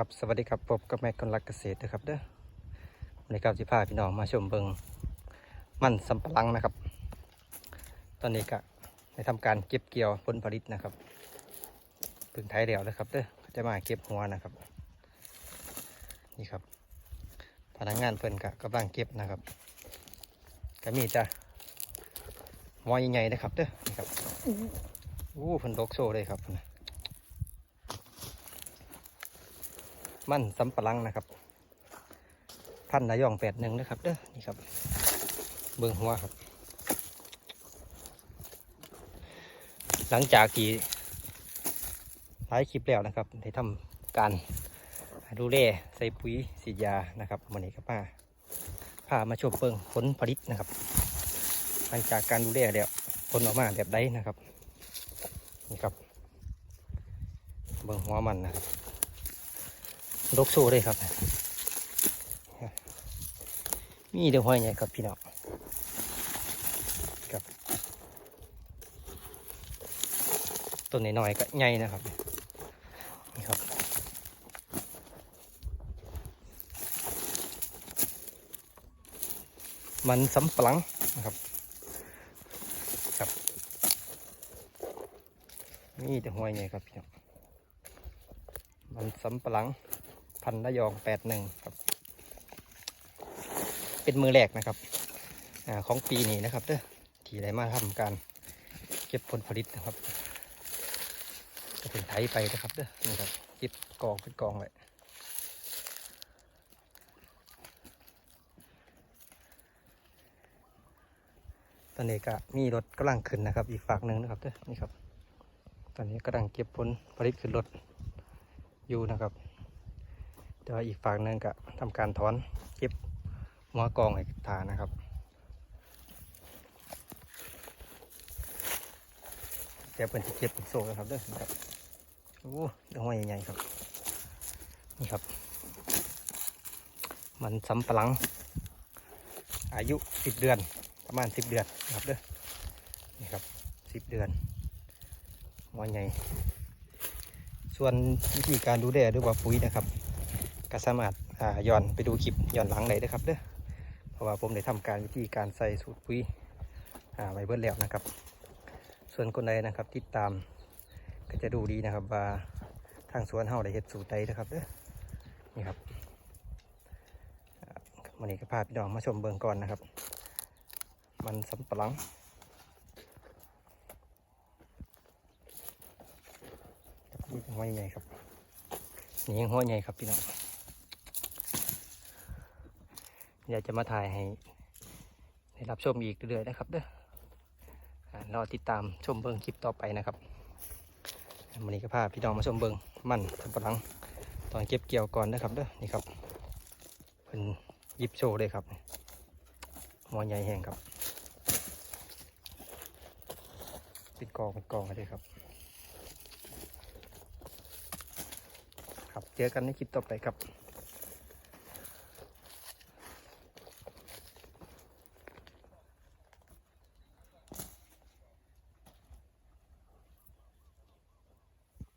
ครับสวัสดีครับพบกับแม่คนรักเกษตรนะครับเด้อในการสิพาพี่น้องมาชมเบิงมันสำปะหลังนะครับ ตอนนี้ก็ได้ทำการเก็บเกี่ยวผลผลิตนะครับถึงไทยเดียวเลยครับเด้อจะมาเก็บหัวนะครับ นี่ครับพนักงานเพิ่นก็กำลังเก็บนะครับก็มีจะหัวใหญ่ๆนะครับเด้อนี่ครับอู้เพิ่นดกโชว์เลยครับ มันสำปะหลังนะครับพันนายองแปดหนึ่งนะครับเด้อนี่ครับ เบื้องหัวครับ หลังจากที่หลายคลิปแล้วนะครับได้ทำการดูแลใส่ปุ๋ยสีดยานะครับวันนี้ครับป้าพามาชมเบิ่งผลผลิตนะครับ หลังจากการดูแลแล้วผลออกมาแบบใดนะครับ นี่ครับ เบิ่งหัวมันนะครับ ดกโชว์เลยครับ มีเดี๋ยวห้อยใหญ่ครับพี่น้องครับต้นน้อยๆก็ใหญ่นะครับนี่ครับมันสำปลังนะครับครับนี่เดี๋ยวห้อยใหญ่ครับพี่น้องมันสำปลัง พันระยองแปดหนึ่งครับ เป็นมือแรกนะครับอของปีนี้นะครับเด้อที่ได้มาทำการเก็บผลผลิตนะครับจะเป็นไถไปนะครับเด้อนี่ครับเก็บกองเป็นกองไว้ตอนนี้ก็มีรถกำลังขึ้นนะครับ อีกฝากหนึ่งนะครับเด้อนี่ครับ ตอนนี้กำลังเก็บผลผลิตขึ้นรถอยู่นะครับ เดี๋ยวอีกฝั่งหนึ่งก็ทำการถอนเก็บหัวกองไอ้ทานะครับเดี๋ยวเป็นที่เก็บโซ่นะครับเด้วยนะครับโอ้ดอกไม้ใหญ่ครับ นี่ครับ มันสำปะหลัง อายุสิบเดือนประมาณสิบเดือนนะครับเด้อนี่ครับสิบเดือนหัวใหญ่ส่วนวิธีการดูแลด้วยว่าปุ๋ยนะครับ ก็สามารถอ่าย้อนไปดูคลิปย้อนหลังได้นะครับเด้อเพราะว่าผมได้ทำการวิธีการใส่สูตรปุ๋ยอ่าไว้เบิดแล้วนะครับ ส่วนคนใดนะครับติดตามก็จะดูดีนะครับว่าทางสวนเฮาได้เฮ็ดสูตรใดนะครับเด้อนี่ครับวันนี้ก็พาพี่น้องมาชมเบิ่งก่อนนะครับ มันสำปะหลังนี่หัวใหญ่ครับนี่ยังหัวใหญ่ครับพี่น้อง อยากจะมาถ่ายให้ได้รับชมอีกเรื่อยๆนะครับเด้อรอติดตามชมเบิงคลิปต่อไปนะครับวันนี้ก็พาพี่น้องมาชมเบิงมันสำปะหลังตอนเก็บเกี่ยวก่อนนะครับเด้อนี่ครับเป็นยิบโชว์เลยครับหัวใหญ่แห้งครับเป็นกองเป็นกองเลยครับ ครับเจอกันในคลิปต่อไปครับ